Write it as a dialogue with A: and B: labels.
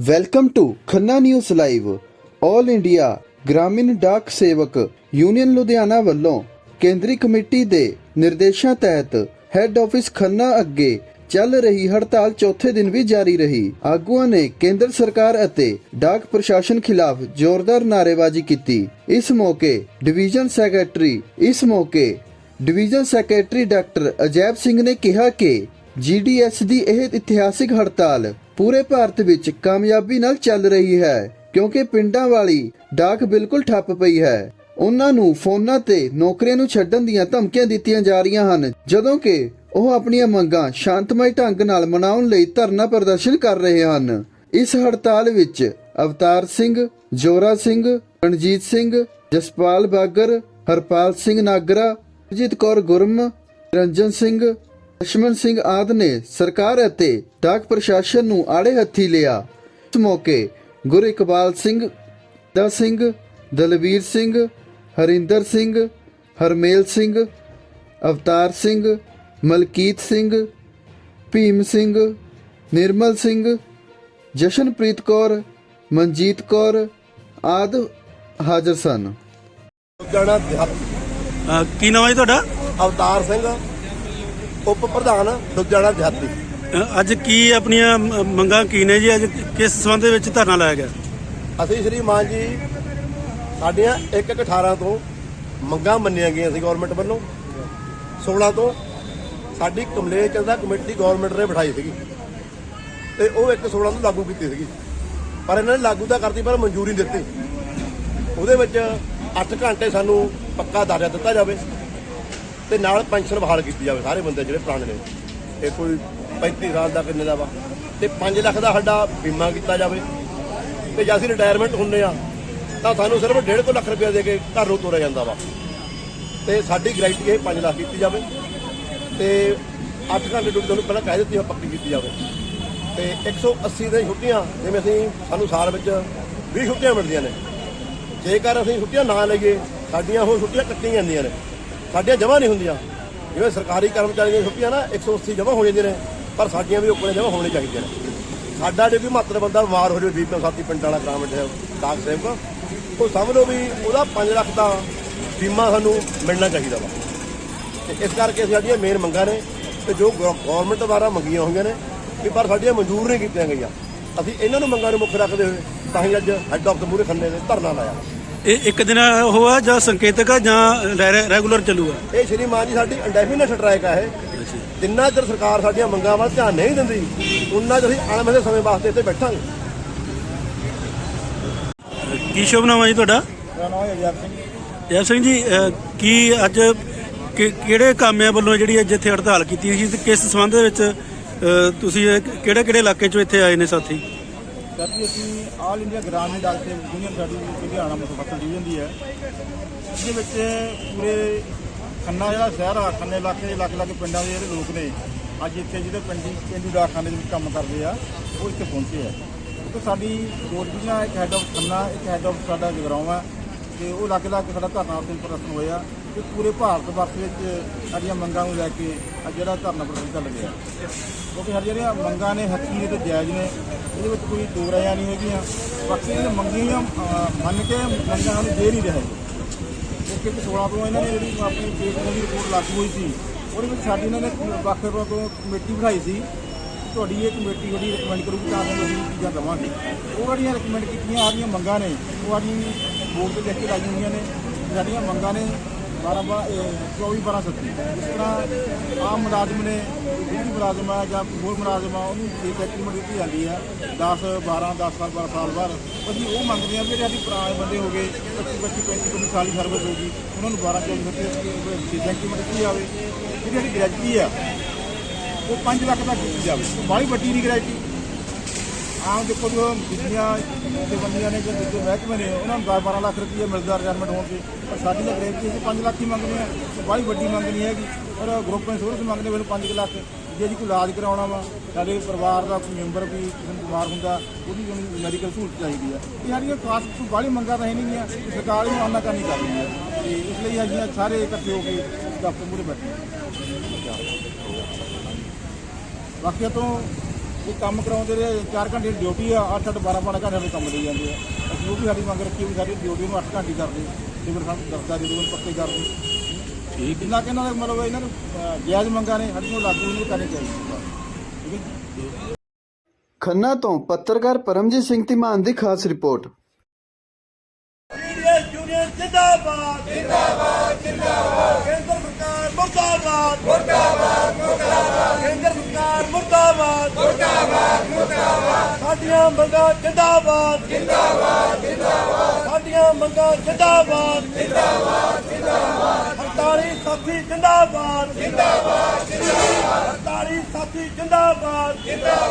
A: Welcome to Khanna news live all India ਗ੍ਰਾਮੀਣ ਡਾਕ ਸੇਵਕ union Ludhiana ਵੱਲੋਂ ਕੇਂਦਰੀ ਕਮੇਟੀ ਦੇ ਨਿਰਦੇਸ਼ਾਂ ਤਹਿਤ ਹੈੱਡ ਆਫਿਸ ਖੰਨਾ ਅੱਗੇ ਚੱਲ ਰਹੀ ਹੜਤਾਲ ਚੌਥੇ ਦਿਨ ਵੀ ਜਾਰੀ ਰਹੀ ਆਗੂਆਂ ਨੇ ਕੇਂਦਰ ਸਰਕਾਰ ਅਤੇ ਡਾਕ ਪ੍ਰਸ਼ਾਸਨ ਖਿਲਾਫ ਜ਼ੋਰਦਾਰ ਨਾਅਰੇਬਾਜ਼ੀ ਕੀਤੀ ਇਸ ਮੌਕੇ ਡਿਵੀਜ਼ਨ ਸੈਕਟਰੀ ਇਸ ਮੌਕੇ division secretary doctor Ajaib Singh ਨੇ ਕਿਹਾ ਕਿ ਜੀਡੀਐਸ ਦੀ ਇਹ ਇਤਿਹਾਸਿਕ ਹੜਤਾਲ ਪੂਰੇ ਭਾਰਤ ਵਿੱਚ ਕਾਮਯਾਬੀ ਨਾਲ ਚੱਲ ਰਹੀ ਹੈ, ਕਿਉਂਕਿ ਪਿੰਡਾਂ ਵਾਲੀ ਡਾਕ ਬਿਲਕੁਲ ਠੱਪ ਪਈ ਹੈ। ਉਹਨਾਂ ਨੂੰ ਫੋਨਾਂ ਤੇ ਨੌਕਰੀਆਂ ਨੂੰ ਛੱਡਣ ਦੀਆਂ ਧਮਕੀਆਂ ਦਿੱਤੀਆਂ ਜਾ ਰਹੀਆਂ ਹਨ, ਜਦੋਂ ਕਿ ਉਹ ਆਪਣੀਆਂ ਮੰਗਾਂ ਸ਼ਾਂਤਮਈ ਢੰਗ ਨਾਲ ਮਨਾਉਣ ਲਈ ਧਰਨਾ ਪ੍ਰਦਰਸ਼ਨ ਕਰ ਰਹੇ ਹਨ। ਇਸ ਹੜਤਾਲ ਵਿੱਚ ਅਵਤਾਰ ਸਿੰਘ, ਜੋਰਾ ਸਿੰਘ, ਰਣਜੀਤ ਸਿੰਘ, ਜਸਪਾਲ ਬਾਗਰ, ਹਰਪਾਲ ਸਿੰਘ ਨਾਗਰਾ, ਅਜੀਤ ਕੌਰ ਗੁਰਮ, ਰੰਜਨ ਸਿੰਘ ਲక్ష్ਮਣ ਸਿੰਘ ਆਦ ਨੇ ਸਰਕਾਰ ਅਤੇ ਡਾਕ ਪ੍ਰਸ਼ਾਸਨ ਨੂੰ ਆੜੇ ਹੱਥੀ ਲਿਆ। ਇਸ ਮੌਕੇ ਗੁਰ ਇਕਬਾਲ ਸਿੰਘ ਦਾ ਸਿੰਘ ਦਲਵੀਰ ਸਿੰਘ ਹਰਿੰਦਰ ਸਿੰਘ ਹਰਮੇਲ ਸਿੰਘ ਅਵਤਾਰ ਸਿੰਘ ਮਲਕੀਤ ਸਿੰਘ ਭੀਮ ਸਿੰਘ ਨਿਰਮਲ ਸਿੰਘ ਜਸ਼ਨਪ੍ਰੀਤ ਕੌਰ ਮਨਜੀਤ ਕੌਰ ਆਦ ਹਾਜ਼ਰ ਸਨ।
B: ਕੀ ਨਾਮ ਹੈ ਤੁਹਾਡਾ?
C: ਅਵਤਾਰ ਸਿੰਘ। ਉਪ ਪ੍ਰਧਾਨ ਦੁੱਜਾਣਾ ਦਿਹਾਤੀ
B: ਅਹ ਅੱਜ ਕੀ ਆਪਣੀਆਂ ਮੰਗਾਂ ਕੀ ਨੇ ਜੀ? ਅੱਜ ਕਿਸ ਸੰਬੰਧ ਦੇ ਵਿੱਚ ਧਰਨਾ ਲਾਇਆ ਗਿਆ?
C: ਅਸੀਂ ਸ਼੍ਰੀ ਮਾਨ ਜੀ ਸਾਡੀਆਂ 1-18 ਤੋਂ ਮੰਗਾਂ ਮੰਨੀਆਂ ਗਈਆਂ ਸੀ ਗਵਰਨਮੈਂਟ ਵੱਲੋਂ। 16 ਤੋਂ ਸਾਡੀ ਕਮਲੇਸ਼ ਚੰਦਾ ਕਮੇਟੀ ਗਵਰਨਮੈਂਟ ਨੇ ਬਿਠਾਈ ਸੀਗੀ। ਤੇ ਉਹ 1-16 ਤੋਂ ਲਾਗੂ ਕੀਤੀ ਸੀਗੀ। ਪਰ ਇਹਨਾਂ ਨੇ ਲਾਗੂ ਤਾਂ ਕਰਤੀ ਪਰ ਮਨਜ਼ੂਰੀ ਨਹੀਂ ਦਿੱਤੀ। ਉਹਦੇ ਵਿੱਚ 8 ਘੰਟੇ ਸਾਨੂੰ ਪੱਕਾ ਦਾਰਿਆ ਦਿੱਤਾ ਜਾਵੇ। ਤੇ ਨਾਲ ਪੈਨਸ਼ਨ ਬਹਾਲ ਕੀਤੀ ਜਾਵੇ ਸਾਰੇ ਬੰਦੇ ਜਿਹੜੇ ਪੁਰਾਣੇ ਨੇ। ਇਹ ਕੋਈ 35 ਸਾਲ ਦਾ ਕਿੰਨੇ ਦਾ ਵਾ। ਤੇ 5 ਲੱਖ ਦਾ ਸਾਡਾ ਬੀਮਾ ਕੀਤਾ ਜਾਵੇ। ਤੇ ਜੇ ਅਸੀਂ ਰਿਟਾਇਰਮੈਂਟ ਹੁੰਨੇ ਆ ਤਾਂ ਸਾਨੂੰ ਸਿਰਫ 1.5 ਲੱਖ ਰੁਪਏ ਦੇ ਕੇ ਘਰ ਨੂੰ ਤੋਰਿਆ ਜਾਂਦਾ ਵਾ। ਤੇ ਸਾਡੀ ਗਰੰਟੀ ਇਹ 5 ਲੱਖ ਕੀਤੀ ਜਾਵੇ। ਤੇ 8 ਘੰਟੇ ਡਿਊਟੀ ਤੁਹਾਨੂੰ ਪਹਿਲਾਂ ਕਹਿ ਦਿੱਤੀ ਆ ਪੱਕੀ ਕੀਤੀ ਜਾਵੇ। ਤੇ 180 ਦੀਆਂ ਛੁੱਟੀਆਂ, ਜਿਵੇਂ ਅਸੀਂ ਸਾਨੂੰ ਸਾਲ ਵਿੱਚ 20 ਛੁੱਟੀਆਂ ਮਿਲਦੀਆਂ ਨੇ। ਜੇਕਰ ਅਸੀਂ ਛੁੱਟੀਆਂ ਨਾ ਲਈਏ, ਸਾਡੀਆਂ ਉਹ ਛੁੱਟੀਆਂ ਕੱਟੀਆਂ ਜਾਂਦੀਆਂ ਨੇ। ਸਾਡੀਆਂ ਜਮ੍ਹਾਂ ਨਹੀਂ ਹੁੰਦੀਆਂ। ਜਿਵੇਂ ਸਰਕਾਰੀ ਕਰਮਚਾਰੀਆਂ ਦੀਆਂ ਛੁੱਟੀਆਂ ਨਾ 180 ਜਮ੍ਹਾਂ ਹੋ ਜਾਂਦੀਆਂ ਨੇ, ਪਰ ਸਾਡੀਆਂ ਵੀ ਉੱਪਰ ਜਮ੍ਹਾਂ ਹੋਣੀਆਂ ਚਾਹੀਦੀਆਂ ਨੇ। ਸਾਡਾ ਜੇ ਕੋਈ ਮਾਤਰ ਬੰਦਾ ਬਿਮਾਰ ਹੋ ਜਾਵੇ, ਬੀਪੀ ਸਾਥੀ ਪਿੰਡ ਵਾਲਾ ਗ੍ਰਾਮ ਹੈ ਡਾਕ ਸੇਵਕ, ਉਹ ਸਮਝ ਲਓ ਵੀ ਉਹਦਾ 5 ਲੱਖ ਦਾ ਬੀਮਾ ਸਾਨੂੰ ਮਿਲਣਾ ਚਾਹੀਦਾ ਵਾ। ਤੇ ਇਸ ਕਰਕੇ ਸਾਡੀਆਂ ਮੇਨ ਮੰਗਾਂ ਨੇ, ਤੇ ਜੋ ਗਵਰਨਮੈਂਟ ਦੁਆਰਾ ਮੰਗੀਆਂ ਹੋਈਆਂ ਨੇ ਕਿ ਪਰ ਸਾਡੀਆਂ ਮਨਜ਼ੂਰ ਨਹੀਂ ਕੀਤੀਆਂ ਗਈਆਂ। ਅਸੀਂ ਇਹਨਾਂ ਨੂੰ ਮੰਗਾਂ ਨੂੰ ਮੁੱਖ ਰੱਖਦੇ ਹੋਏ ਤਾਂ ਹੀ ਅੱਜ ਹੈੱਡ ਆਫ ਦ ਮੂਰੇ ਖੰਨੇ ਦੇ ਧਰਨਾ ਲਾਇਆ।
B: ਇਹ ਇੱਕ ਦਿਨ ਉਹ ਆ ਜਾਂ ਸੰਕੇਤਕ ਆ ਜਾਂ ਰੈਗੂਲਰ ਚੱਲੂਗਾ?
C: ਇਹ ਸ਼੍ਰੀ ਮਾਨ ਜੀ ਸਾਡੀ ਇੰਡੈਫੀਨਿਟ ਸਟ੍ਰਾਈਕ ਆ ਇਹ। ਜਿੰਨਾ ਚਿਰ ਸਰਕਾਰ ਸਾਡੀਆਂ ਮੰਗਾਂ ਵੱਲ ਧਿਆਨ ਨਹੀਂ ਦਿੰਦੀ ਉਨਾ ਚਿਰ ਅਸੀਂ ਵਾਲੇ ਸਮੇਂ ਵਾਸਤੇ ਇੱਥੇ ਬੈਠਾਂਗੇ।
B: ਕੀ ਸ਼ੁਭ ਨਾਮ ਹੈ ਜੀ ਤੁਹਾਡਾ?
C: ਮੇਰਾ ਨਾਮ ਹੈ ਅਜੈਬ ਸਿੰਘ।
B: ਜੈ ਸਿੰਘ ਜੀ ਅਹ ਕੀ ਅੱਜ ਕਿ- ਕਿਹੜੇ ਕਾਮਿਆਂ ਵੱਲੋਂ ਜਿਹੜੀ ਅੱਜ ਇੱਥੇ ਹੜਤਾਲ ਕੀਤੀ ਸੀ ਤੇ ਕਿਸ ਸੰਬੰਧ ਦੇ ਵਿੱਚ ਅਹ ਤੁਸੀਂ ਕਿਹੜੇ ਕਿਹੜੇ ਇਲਾਕੇ ਚੋਂ ਇੱਥੇ ਆਏ ਨੇ ਸਾਥੀ?
D: ਸਰ ਜੀ ਅਸੀਂ ਆਲ ਇੰਡੀਆ ਗ੍ਰਾਮੀਣ ਡਾਕਟਰ ਯੂਨੀਅਨ ਸਾਡੀ ਲੁਧਿਆਣਾ ਮੁਸਫਤਲ ਡਿਵੀਜ਼ਨ ਦੀ ਹੈ। ਇਹਦੇ ਵਿੱਚ ਪੂਰੇ ਖੰਨਾ ਜਿਹੜਾ ਸ਼ਹਿਰ ਆ, ਖੰਨੇ ਇਲਾਕੇ ਦੇ ਲੱਖ ਲੱਖ ਪਿੰਡਾਂ ਦੇ ਜਿਹੜੇ ਲੋਕ ਨੇ, ਅੱਜ ਇੱਥੇ ਜਿਹੜੇ ਪਿੰਡੀ ਪਿੰਡੂ ਡਾਕਖਾਨੇ ਦੇ ਵਿੱਚ ਕੰਮ ਕਰਦੇ ਆ, ਉਹ ਇੱਥੇ ਪਹੁੰਚੇ ਆ। ਤੇ ਸਾਡੀ ਦੋ ਡਿਵੀਜ਼ਨਾਂ ਇੱਕ ਹੈੱਡ ਆਫ ਖੰਨਾ, ਇੱਕ ਹੈੱਡ ਆਫ ਸਾਡਾ ਜਗਰਾਉਂ ਆ, ਤੇ ਉਹ ਲੱਗ ਲੱਗ ਸਾਡਾ ਧਰਨਾ ਉੱਤੇ ਪ੍ਰਦਰਸ਼ਨ ਹੋਇਆ। ਕਿ ਪੂਰੇ ਭਾਰਤ ਵਰਤ ਵਿੱਚ ਸਾਡੀਆਂ ਮੰਗਾਂ ਨੂੰ ਲੈ ਕੇ ਅੱਜ ਜਿਹੜਾ ਧਰਨਾ ਪ੍ਰਦਰਸ਼ਨ ਚੱਲ ਗਿਆ ਕਿਉਂਕਿ ਹਰ ਜਿਹੜੀਆਂ ਮੰਗਾਂ ਨੇ ਹੱਕੀ ਨੇ ਤੇ ਜਾਇਜ਼ ਨੇ, ਇਹਦੇ ਵਿੱਚ ਕੋਈ ਦੋ ਰਾਇਆਂ ਨਹੀਂ ਹੈਗੀਆਂ। ਬਾਕੀ ਇਹ ਮੰਗੀਆਂ ਮੰਨ ਕੇ ਮੰਗਾਂ ਨੂੰ ਦੇ ਨਹੀਂ ਰਹੇ। ਇੱਕ ਇੱਕ 16 ਤੋਂ ਇਹਨਾਂ ਨੇ ਜਿਹੜੀ ਆਪਣੀ ਪੇਟ ਦੀ ਰਿਪੋਰਟ ਲਾਗੂ ਹੋਈ ਸੀ, ਉਹਦੇ ਵਿੱਚ ਸਾਡੀ ਇਹਨਾਂ ਨੇ ਵੱਖ ਤੋਂ ਕਮੇਟੀ ਬਣਾਈ ਸੀ ਤੁਹਾਡੀ ਇਹ ਕਮੇਟੀ ਜਿਹੜੀ ਰਿਕਮੈਂਡ ਕਰੂਗੀ ਤਾਂ ਅਸੀਂ ਚੀਜ਼ਾਂ ਦਵਾਂਗੇ। ਉਹ ਜਿਹੜੀਆਂ ਰਿਕਮੈਂਡ ਕੀਤੀਆਂ ਆ ਰਹੀਆਂ ਮੰਗਾਂ ਨੇ, ਉਹ ਆਦੀ ਬੋਰਡ ਤੇ ਲਿਖ ਲਾਈਆਂ ਹੋਈਆਂ ਨੇ। ਸਾਡੀਆਂ ਮੰਗਾਂ ਨੇ 12 24 12 ਸੱਤੀ। ਇਸ ਤਰ੍ਹਾਂ ਆਮ ਮੁਲਾਜ਼ਮ ਨੇ ਬਿਜਲੀ ਮੁਲਾਜ਼ਮ ਆ ਜਾਂ ਹੋਰ ਮੁਲਾਜ਼ਮ ਆ, ਉਹਨੂੰ ਛੇ ਸੈਕਟਰੀਮੈਂਟ ਦਿੱਤੀ ਜਾਂਦੀ ਹੈ 10 12 10 ਸਾਲ 12 ਸਾਲ ਬਾਅਦ। ਅਸੀਂ ਉਹ ਮੰਗਦੇ ਹਾਂ ਵੀ ਜਿਹੜੇ ਸਾਡੀ ਪੁਰਾਣੇ ਬੰਦੇ ਹੋ ਗਏ 25 25 35 35 ਸਾਲ ਦੀ ਸਰਵਿਸ ਹੋ ਗਈ, ਉਹਨਾਂ ਨੂੰ 12 24 ਛੇ ਸੈਕਟਰੀਮੈਂਟ ਦਿੱਤੀ ਜਾਵੇ। ਜਿਹੜੀ ਸਾਡੀ ਗ੍ਰੈਜੂਟੀ ਆ, ਉਹ 5 ਲੱਖ ਤੱਕ ਦਿੱਤੀ ਜਾਵੇ। ਬਾਹਲੀ ਵੱਡੀ ਨਹੀਂ ਗ੍ਰੈਜੂਟੀ ਆਮ ਦੇਖੋ ਜੋ ਬੀਬੀਆਂ ਤੇ ਨੇ ਜੋ ਦੂਜੇ ਮਹਿਕਮੇ ਨੇ, ਉਹਨਾਂ ਨੂੰ 10 12 ਲੱਖ ਰੁਪਏ ਮਿਲਦਾ ਰਿਟਾਇਰਮੈਂਟ ਹੋਣ ਤੇ। ਪਰ ਸਾਡੀ ਤਾਂ ਗ੍ਰੈਜੂਟੀ ਅਸੀਂ 5 ਲੱਖ ਹੀ ਮੰਗਦੇ ਆ। ਬਾਹਲੀ ਵੱਡੀ ਮੰਗ ਨਹੀਂ ਹੈਗੀ। ਔਰ ਗਰੁੱਪ ਇੰਸ਼ੋਰੈਂਸ ਮੰਗਦੇ ਮੈਨੂੰ 5 ਲੱਖ। ਜੇ ਜੀ ਕੋਈ ਇਲਾਜ ਕਰਾਉਣਾ ਵਾ, ਸਾਡੇ ਪਰਿਵਾਰ ਦਾ ਕੋਈ ਮੈਂਬਰ ਵੀ ਕਿਸੇ ਬਿਮਾਰ ਹੁੰਦਾ, ਉਹਦੀ ਉਹਨੂੰ ਮੈਡੀਕਲ ਸਹੂਲਤ ਚਾਹੀਦੀ ਆ। ਇਹ ਸਾਡੀਆਂ ਖਾਸ ਕੋਈ ਬਾਹਲੀ ਮੰਗਾਂ ਤਾਂ ਹੈ ਨਹੀਂ ਗੀਆਂ ਸਰਕਾਰ ਨੂੰ ਆਨਾ ਕਰਨੀ ਕਰ ਰਹੀ ਹੈ ਤੇ ਇਸ ਲਈ ਅਸੀਂ ਸਾਰੇ ਇਕੱਠੇ ਹੋ ਕੇ ਦਫ਼ਤਰ ਮੂਹਰੇ ਬੈਠੇ ਹਾਂ। ਬਾਕੀਆਂ ਤੋਂ ਇਹ ਕੰਮ ਕਰਾਉਂਦੇ ਰਹੇ 4 ਘੰਟੇ ਦੀ ਡਿਊਟੀ ਆ 8 8 12 12 ਘੰਟੇ ਦੇ ਕੰਮ ਲਈ ਜਾਂਦੇ ਆ। ਅਸੀਂ ਉਹ ਵੀ ਸਾਡੀ ਮੰਗ ਰੱਖੀ ਵੀ ਸਾਡੀ ਡਿਊਟੀ ਨੂੰ 8 ਘੰਟੇ ਕਰਦੇ ਤੇ ਫਿਰ ਸਾਨੂੰ ਦਸਦਾ ਜਦੋਂ ਪੱਕੇ ਕਰਦੇ
B: ਠੀਕ
D: ਜਿੰਨਾ ਕਿ ਇਹਨਾਂ ਦਾ ਮਤਲਬ ਇਹਨਾਂ ਨੂੰ ਜਾਇਜ਼ ਮੰਗਾਂ ਨੇ ਸਾਡੀਆਂ ਲਾਗੂ ਨਹੀਂ ਕਰਨੀ ਚਾਹੀਦੀ ਠੀਕ ਹੈ
A: ਖੰਨਾ ਤੋਂ ਪੱਤਰਕਾਰ ਪਰਮਜੀਤ ਸਿੰਘ ਧੀਮਾਨ ਦੀ ਖਾਸ ਰਿਪੋਰਟ।
C: ਯੂਨੀਅਨ ਯੂਨੀਅਨ ਜਿੰਦਾਬਾਦ। ਜਿੰਦਾਬਾਦ ਜਿੰਦਾਬਾਦ। ਕੇਂਦਰ ਸਰਕਾਰ ਮੁਰਦਾਬਾਦ। ਮੁਰਦਾਬਾਦ ਮੁਰਦਾਬਾਦ। ਕੇਂਦਰ ਸਰਕਾਰ ਮੁਰਦਾਬਾਦ ਮੁਰਦਾਬਾਦ। ਮੁਰਦਾਬਾਦ। ਸਾਡੀਆਂ ਮੰਗਾਂ ਜਿੰਦਾਬਾਦ। ਜਿੰਦਾਬਾਦ ਜਿੰਦਾਬਾਦ। ਸਾਡੀਆਂ ਮੰਗਾਂ ਜਿੰਦਾਬਾਦ। ਜਿੰਦਾਬਾਦ ਜਿੰਦਾਬਾਦ। ਹੜਤਾਲੀ ਸਾਥੀ ਜਿੰਦਾਬਾਦ। ਜਿੰਦਾਬਾਦ ਜਿੰਦਾਬਾਦ ਹੜਤਾਲੀ ਸਾਥੀ ਜਿੰਦਾਬਾਦ ਜਿੰਦਾਬਾਦ।